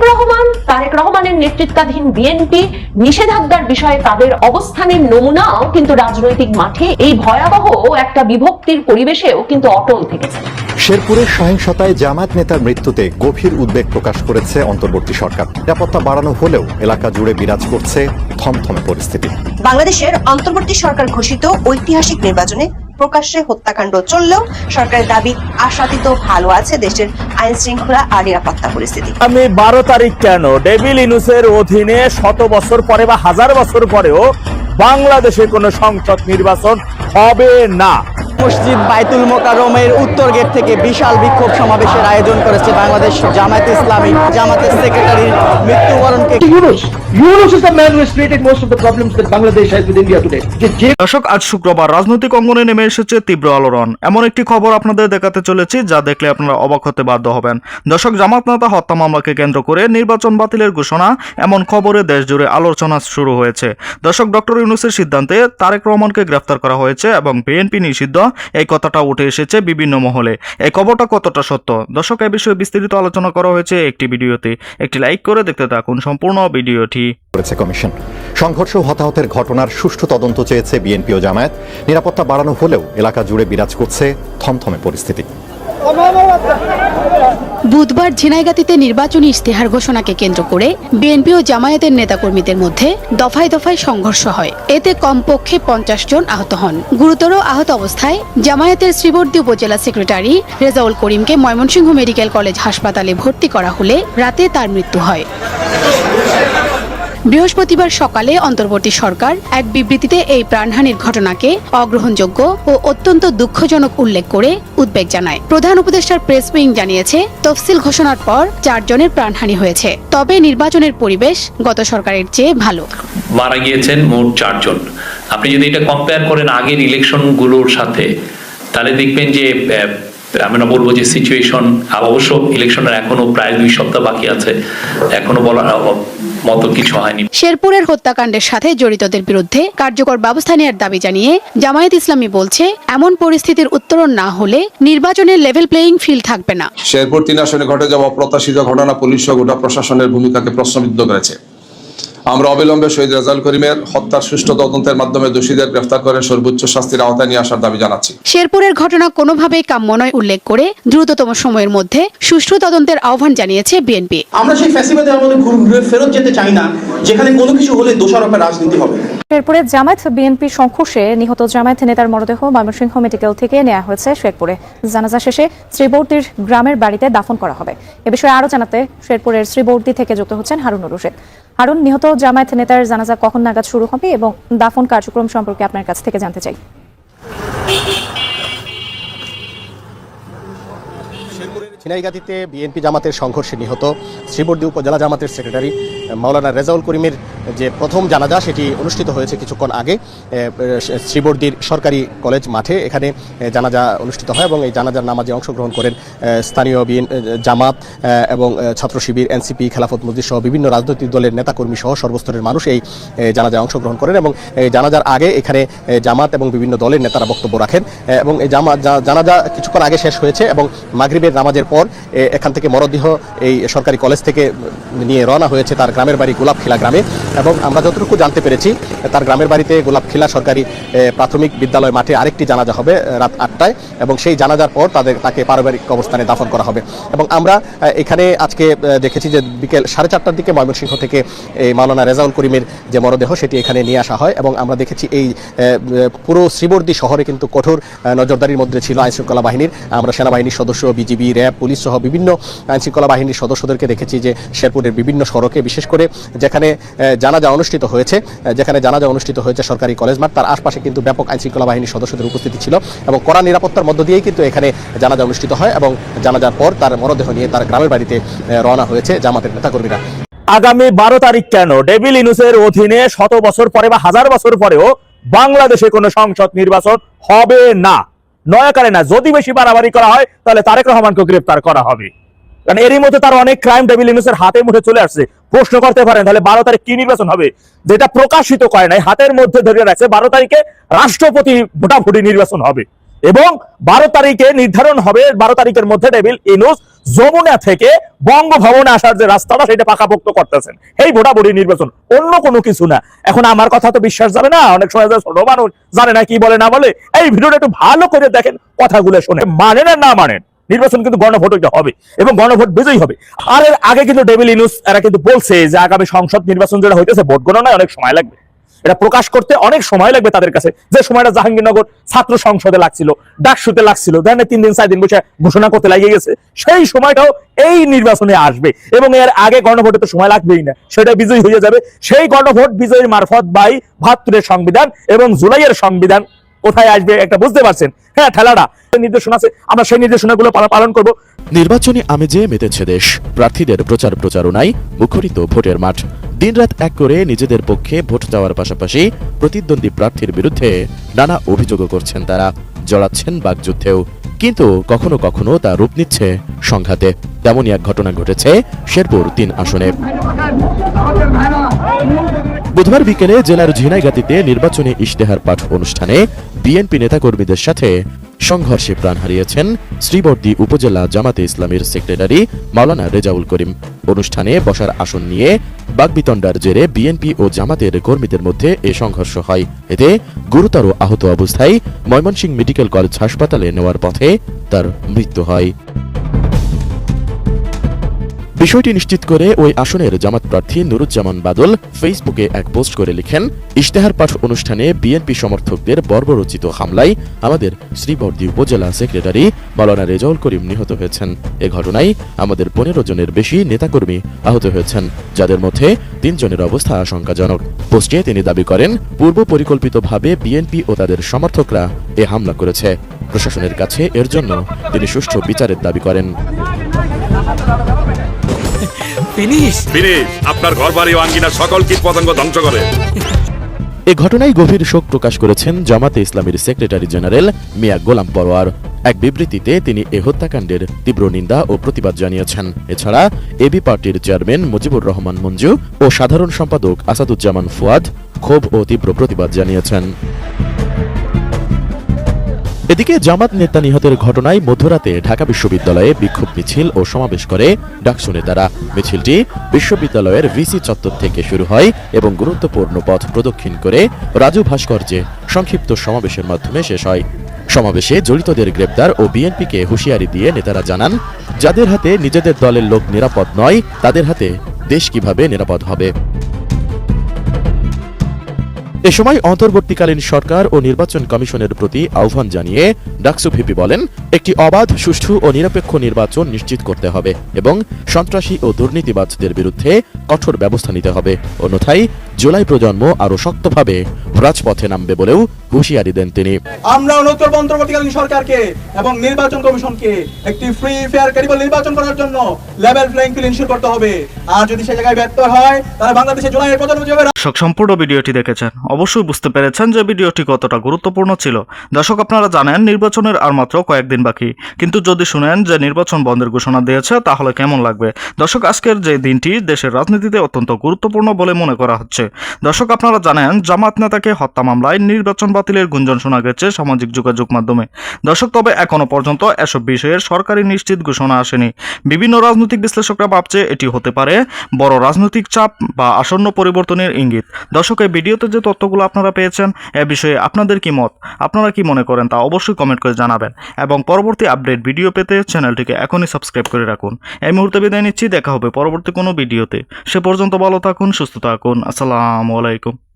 তারেক রহমান তারেক রহমানের নেতৃত্বাধীন বিএনপি নিষেধাজ্ঞার বিষয়ে তাদের অবস্থানের নমুনাও কিন্তু রাজনৈতিক মাঠে এই ভয়াবহ একটা বিভক্তির পরিবেশেও কিন্তু অটল থেকেছে। শেরপুরের সহিংসতায় জামায়াত নেতার মৃত্যুতে গভীর উদ্বেগ প্রকাশ করেছে অন্তর্বর্তী সরকার। নিরাপত্তা বাড়ানো হলেও এলাকা জুড়ে বিরাজ করছে থমথমে পরিস্থিতি। বাংলাদেশের অন্তর্বর্তী সরকার ঘোষিত ঐতিহাসিক নির্বাচনে প্রকাশ্যে হত্যাকাণ্ড চললেও সরকারের দাবি আশাতীত ভালো আছে দেশের আইন শৃঙ্খলা আর নিরাপত্তা পরিস্থিতি। আমি বারো তারিখ কেন? ডেভিল ইনুসের অধীনে শত বছর পরে বা হাজার বছর পরেও বাংলাদেশে কোনো সংসদ নির্বাচন হবে না। মসজিদ বাইতুল মোকারমের উত্তর গেট থেকে বিশাল বিক্ষোভ সমাবেশের আয়োজন করেছে বাংলাদেশ জামায়াত ইসলামী জামাতের সেক্রেটারির মৃত্যুবরণকে Yunus. Yunus is the man who has created most of the problems that Bangladesh has with India today. যে যে দর্শক আজ শুক্রবার রাজনৈতিক অঙ্গনে নেমে এসেছে তীব্র আলোড়ন এমন একটি খবর আপনাদের দেখাতে চলেছি যা দেখলে আপনারা অবাক হতে বাধ্য হবেন দর্শক জামাত নেতা হত্যা মামলাকে কেন্দ্র করে নির্বাচন বাতিলের ঘোষণা এমন খবরে দেশ জুড়ে আলোচনা শুরু হয়েছে দর্শক ডক্টর ইউনুসের সিদ্ধান্তে তারেক রহমানকে গ্রেফতার করা হয়েছে এবং বিএনপি নিষিদ্ধ এই কথাটা উঠে এসেছে বিভিন্ন মহলে। এই খবরটা কতটা সত্য? দর্শক এই বিষয়ে বিস্তারিত আলোচনা করা হয়েছে একটি ভিডিওতে। একটি লাইক করে দেখতে থাকুন সম্পূর্ণ ভিডিওটি। করেছে কমিশন। সংঘর্ষ হতাহতের ঘটনার সুষ্ঠু তদন্ত চেয়েছে বিএনপি ও জামায়াত। নিরাপত্তা বাড়ানো হলেও এলাকা জুড়ে বিরাজ করছে থমথমে পরিস্থিতি। বুধবার ঝিনাইগাতিতে নির্বাচনী ইশতেহার ঘোষণাকে কেন্দ্র করে বিএনপি ও জামায়াতের নেতাকর্মীদের মধ্যে দফায় দফায় সংঘর্ষ হয়। এতে কমপক্ষে পঞ্চাশ জন আহত হন। গুরুতর আহত অবস্থায় জামায়াতের শ্রীবর্দী উপজেলা সেক্রেটারি রেজাউল করিমকে ময়মনসিংহ মেডিকেল কলেজ হাসপাতালে ভর্তি করা হলে রাতে তার মৃত্যু হয়। বৃহস্পতিবার সকালে অন্তর্বর্তী সরকার এক বিবৃতিতে এই প্রাণহানির ঘটনাকে অগ্রহণযোগ্য ও অত্যন্ত দুঃখজনক উল্লেখ করে উদ্বেগ জানায়। প্রধান উপদেষ্টার প্রেস উইং জানিয়েছে, তফসিল ঘোষণার পর চারজনের প্রাণহানি হয়েছে। তবে নির্বাচনের পরিবেশ গত সরকারের চেয়ে ভালো। মারা গিয়েছেন মোট চারজন। আপনি যদি এটা কম্পেয়ার করেন আগের ইলেকশনগুলোর সাথে, তাহলে দেখবেন যে আহ, আমরা বলব যে সিচুয়েশন অবশ্য ইলেকশনের এখনও প্রায় দুই সপ্তাহ বাকি আছে এখনও বলার আহ, মতো কিছু হয়নি। শেরপুরের হত্যাকাণ্ডের সাথে জড়িতদের বিরুদ্ধে কার্যকর ব্যবস্থা নেওয়ার দাবি জানিয়ে জামায়াত ইসলামী বলছে এমন পরিস্থিতির উত্তরণ না হলে নির্বাচনের লেভেল প্লেয়িং ফিল্ড থাকবে না। শেরপুর তিন আসনে ঘটে যাওয়া অপ্রত্যাশিত ঘটনা পুলিশ ও গোটা প্রশাসনের ভূমিকাকে প্রশ্নবিদ্ধ করেছে। আমরা অবিলম্বে শহীদ রেজাউল করিমের হত্যার সুষ্ঠু তদন্তের মাধ্যমে দোষীদের গ্রেফতার করে সর্বোচ্চ শাস্তির আওতায় নিয়ে আসার দাবি জানাচ্ছি। শেরপুরের ঘটনা কোনোভাবেই কাম্য নয় উল্লেখ করে দ্রুততম সময়ের মধ্যে সুষ্ঠু তদন্তের আহ্বান জানিয়েছে বিএনপি। আমরা সেই ফ্যাসিবাদের আমাদের ঘুরে ফেরত যেতে চাই না যেখানে কোনো কিছু হলে দোষারোপের রাজনীতি হবে। শেরপুরে জামায়াত বিএনপি সংঘর্ষে নিহত জামায়াত নেতার মরদেহ ময়মনসিংহ মেডিকেল থেকে নেওয়া হয়েছে শেরপুরে। জানাজা শেষে শ্রীবর্দির গ্রামের বাড়িতে দাফন করা হবে। এ বিষয়ে আরও জানাতে শেরপুরের শ্রীবর্দি থেকে যুক্ত হচ্ছেন হারুনুর রশিদ। হারুন, নিহত জামায়াত নেতার জানাজা কখন নাগাদ শুরু হবে এবং দাফন কার্যক্রম সম্পর্কে আপনার কাছ থেকে জানতে চাই। ঝিনাইগাতিতে বিএনপি জামাতের সংঘর্ষে নিহত শ্রীবর্দী উপজেলা জামাতের সেক্রেটারি মাওলানা রেজাউল করিমের যে প্রথম জানাজা, সেটি অনুষ্ঠিত হয়েছে কিছুক্ষণ আগে শ্রীবর্দীর সরকারি কলেজ মাঠে। এখানে জানাজা অনুষ্ঠিত হয় এবং এই জানাজার নামাজে অংশগ্রহণ করেন স্থানীয় বিএন জামাত এবং ছাত্র শিবির, এনসিপি, খেলাফত মসজিদ সহ বিভিন্ন রাজনৈতিক দলের নেতাকর্মী সহ সর্বস্তরের মানুষ এই জানাজায় অংশগ্রহণ করেন এবং এই জানাজার আগে এখানে জামাত এবং বিভিন্ন দলের নেতারা বক্তব্য রাখেন। এবং এই জামা, জানাজা কিছুক্ষণ আগে শেষ হয়েছে এবং মাগরিবের নামাজের পর এখান থেকে মরদেহ এই সরকারি কলেজ থেকে নিয়ে রওনা হয়েছে তার গ্রামের বাড়ি গোলাপখিলা গ্রামে। এবং আমরা যতটুকু জানতে পেরেছি তার গ্রামের বাড়িতে গোলাপখিলা সরকারি প্রাথমিক বিদ্যালয় মাঠে আরেকটি জানাজা হবে রাত আটটায়। এবং সেই জানাজার পর তাদের, তাকে পারিবারিক অবস্থানে দাফন করা হবে। এবং আমরা এখানে আজকে দেখেছি যে বিকেল সাড়ে চারটার দিকে ময়মনসিংহ থেকে এই মাওলানা রেজাউল করিমের যে মরদেহ, সেটি এখানে নিয়ে আসা হয়। এবং আমরা দেখেছি এই পুরো শ্রীবর্দী শহরে কিন্তু কঠোর নজরদারির মধ্যে ছিল আইনশৃঙ্খলা বাহিনীর। আমরা সেনাবাহিনীর সদস্য, বিজিবি, র্যাব পুলিশ সহ বিভিন্ন আইনশৃঙ্খলা বাহিনীর সদস্যদেরকে দেখেছি যে শেরপুরের বিভিন্ন সড়কে, বিশেষ করে যেখানে জানাজা অনুষ্ঠিত হয়েছে যেখানে জানাজা অনুষ্ঠিত হয়েছে সরকারি কলেজ মাঠ, তার আশপাশে কিন্তু ব্যাপক আইনশৃঙ্খলা বাহিনীর সদস্যদের উপস্থিতি ছিল এবং কড়া নিরাপত্তার মধ্য দিয়েই কিন্তু এখানে জানাজা অনুষ্ঠিত হয় এবং জানাজার পর তার মরদেহ নিয়ে তার গ্রামের বাড়িতে রওনা হয়েছে জামাতের নেতাকর্মীরা। আগামী বারো তারিখ কেন? ডেভিল ইনুসের অধীনে শত বছর পরে বা হাজার বছর পরেও বাংলাদেশে কোনো সংসদ নির্বাচন হবে না। নয়াকারে না, যদি বেশি বাড়াবাড়ি করা হয়, তাহলে তারেক রহমানকে গ্রেফতার করা হবে। কারণ এরই মধ্যে তার অনেক ক্রাইম ডেভিল ইনুসের হাতে মুঠে চলে আসছে। প্রশ্ন করতে পারেন, তাহলে বারো তারিখ কি নির্বাচন হবে? যেটা প্রকাশিত করে নাই, হাতের মধ্যে ধরে রাখছে, বারো তারিখে রাষ্ট্রপতি ভোটাভুটি নির্বাচন হবে। এবং বারো তারিখে নির্ধারণ হবে, বারো তারিখের মধ্যে ডেবিল ইনুস যমুনা থেকে বঙ্গভবনে আসার যে রাস্তাটা, সেটা পাকাপোক্ত করতেছেন। এই ভোটাভুটি নির্বাচন, অন্য কোনো কিছু না। এখন আমার কথা তো বিশ্বাস যাবে না, অনেক সময় ছোট মানুষ জানে না কি বলে, না বলে। এই ভিডিওটা একটু ভালো করে দেখেন, কথাগুলো শুনে। মানেন আর না মানেন, নির্বাচন কিন্তু গণভোট হবে, এবং গণভোট বিজয়ী হবে। আর এর আগে কিন্তু ডেভিল ইনুস এরা কিন্তু বলছে যে আগামী সংসদ নির্বাচন যেটা হইতেছে, ভোট গণনায় অনেক সময় লাগবে। এটা প্রকাশ করতে অনেক সময় লাগবে তাদের কাছে। যে সময়টা জাহাঙ্গীরনগর ছাত্র সংসদে লাগছিল, ডাকসুতে লাগছিল দেন তিন দিন, চার দিন বসে ঘোষণা করতে লাগিয়ে গেছে, সেই সময়টাও এই নির্বাচনে আসবে এবং এর আগে গণভোটে তো সময় লাগবেই না, সেটা বিজয়ী হয়ে যাবে। সেই গণভোট বিজয়ীর মারফত বাই বাহাত্তরের সংবিধান এবং জুলাইয়ের সংবিধান কোথায় আসবে একটা বুঝতে পারছেন? হ্যাঁ ঠেলাটা নির্দেশনা আছে, আমরা সেই নির্দেশনাগুলো পালা- পালন করব। নির্বাচনী আমেজে মেতেছে দেশ, প্রার্থীদের প্রচার প্রচারণায় মুখরিত ভোটের মাঠ। দিনরাত এক করে নিজেদের পক্ষে ভোট চাওয়ার পাশাপাশি প্রতিদ্বন্দ্বী প্রার্থীর বিরুদ্ধে নানা অভিযোগও করছেন তারা। জড়াচ্ছেন বাকযুদ্ধেও। কিন্তু কখনো কখনো তা রূপ নিচ্ছে সংঘাতে। তেমনই এক ঘটনা ঘটেছে শেরপুর তিন আসনে। বুধবার বিকেলে জেলার ঝিনাইগাতিতে নির্বাচনী ইশতেহার পাঠ অনুষ্ঠানে বিএনপি নেতাকর্মীদের সাথে সংঘর্ষে প্রাণ হারিয়েছেন শ্রীবর্দী উপজেলা জামাতে ইসলামের সেক্রেটারি মাওলানা রেজাউল করিম। অনুষ্ঠানে বসার আসন নিয়ে বাগবিতণ্ডার জেরে বিএনপি ও জামাতের কর্মীদের মধ্যে এ সংঘর্ষ হয়। এতে গুরুতর আহত অবস্থায় ময়মনসিংহ মেডিকেল কলেজ হাসপাতালে নেওয়ার পথে তার মৃত্যু হয়। বিষয়টি নিশ্চিত করে ওই আসনের জামাত প্রার্থী নুরুজ্জামান বাদল ফেসবুকে এক পোস্ট করে লিখেন, ইশতেহার পাঠ অনুষ্ঠানে বিএনপি সমর্থকদের বর্বরচিত হামলায় আমাদের শ্রীবর্দী উপজেলা সেক্রেটারি মাওলানা রেজাউল করিম নিহত হয়েছেন। এ ঘটনায় আমাদের পনেরো জনের বেশি নেতাকর্মী আহত হয়েছেন, যাদের মধ্যে তিনজনের অবস্থা আশঙ্কাজনক। পোস্টে তিনি দাবি করেন, পূর্ব পরিকল্পিতভাবে বিএনপি ও তাদের সমর্থকরা এ হামলা করেছে। প্রশাসনের কাছে এর জন্য তিনি সুষ্ঠু বিচারের দাবি করেন। ফিনিশ? আপনার ঘর বাড়ি ও আঙ্গিনা সকল কীট পতঙ্গ ধ্বংস করে। এ ঘটনায় গভীর শোক প্রকাশ করেছেন জামাতে ইসলামীর সেক্রেটারি জেনারেল মিয়া গোলাম পরোয়ার। এক বিবৃতিতে তিনি এ হত্যাকাণ্ডের তীব্র নিন্দা ও প্রতিবাদ জানিয়েছেন। এছাড়া এবি পার্টির চেয়ারম্যান মুজিবুর রহমান মঞ্জু ও সাধারণ সম্পাদক আসাদুজ্জামান ফুয়াদ ক্ষোভ ও তীব্র প্রতিবাদ জানিয়েছেন। এদিকে জামাত নেতা নিহতের ঘটনায় মধ্যরাতে ঢাকা বিশ্ববিদ্যালয়ে বিক্ষোভ মিছিল ও সমাবেশ করে ডাকসু নেতারা। মিছিলটি বিশ্ববিদ্যালয়ের ভিসি চত্বর থেকে শুরু হয় এবং গুরুত্বপূর্ণ পথ প্রদক্ষিণ করে রাজু ভাস্কর্যে সংক্ষিপ্ত সমাবেশের মাধ্যমে শেষ হয়। সমাবেশে জড়িতদের গ্রেপ্তার ও বিএনপিকে হুঁশিয়ারি দিয়ে নেতারা জানান, যাদের হাতে নিজেদের দলের লোক নিরাপদ নয়, তাদের হাতে দেশ কীভাবে নিরাপদ হবে? এ সময় অন্তর্বর্তীকালীন সরকার ও নির্বাচন কমিশনের প্রতি আহ্বান জানিয়ে ডাকসু ভিপি বলেন একটি অবাধ সুষ্ঠু ও নিরপেক্ষ নির্বাচন নিশ্চিত করতে হবে এবং সন্ত্রাসী ও দুর্নীতিবাজদের বিরুদ্ধে কঠোর ব্যবস্থা নিতে হবে। অন্যথায় জুলাই প্রজন্ম আরও শক্তভাবে রাজপথে নামবে বলেও হুঁশিয়ারি দেন তিনি। আমরা অনুত্তর অন্তর্বর্তীকালীন সরকারকে এবং নির্বাচন কমিশনকে একটি ফ্রি ফেয়ার ক্রেডিবল নির্বাচন করার জন্য লেভেল প্লেইং ফিল্ড ইনশিওর করতে হবে। আর যদি সেই জায়গায় ব্যর্থ হয় তাহলে বাংলাদেশে জুলাইয়ের প্রজন্ম যেভাবে সম্পূর্ণ ভিডিওটি দেখেছেন। অবশ্যই বুঝতে পেরেছেন যে ভিডিওটি কতটা গুরুত্বপূর্ণ ছিল। দর্শক, আপনারা জানেন নির্বাচনের আর মাত্র কয়েকদিন বাকি। কিন্তু যদি শুনেন যে নির্বাচন বন্ধের ঘোষণা দিয়েছে, তাহলে কেমন লাগবে? দর্শক, আজকের যে দিনটি দেশের রাজনীতিতে অত্যন্ত গুরুত্বপূর্ণ বলে মনে করা হচ্ছে। দর্শক, আপনারা জানেন জামাত নেতাকে হত্যা মামলায় নির্বাচন বাতিলের গুঞ্জন শোনা গেছে সামাজিক যোগাযোগ মাধ্যমে। দর্শক, তবে এখনও পর্যন্ত এসব বিষয়ের সরকারি নিশ্চিত ঘোষণা আসেনি। বিভিন্ন রাজনৈতিক বিশ্লেষকরা ভাবছে এটি হতে পারে বড় রাজনৈতিক চাপ বা আসন্ন পরিবর্তনের ইঙ্গিত। দর্শক, এই ভিডিওতে যে তথ্যগুলো আপনারা পেয়েছেন, এ বিষয়ে আপনাদের কি মত? আপনারা কি মনে করেন তা অবশ্যই কমেন্ট করে জানাবেন। এবং পরবর্তী আপডেট ভিডিও পেতে চ্যানেলটিকে এখনই সাবস্ক্রাইব করে রাখুন। এই মুহূর্তে বিদায় নিচ্ছি, দেখা হবে পরবর্তী কোনো ভিডিওতে সে পর্যন্ত ভালো থাকুন, সুস্থ থাকুন। আসসালামু আলাইকুম।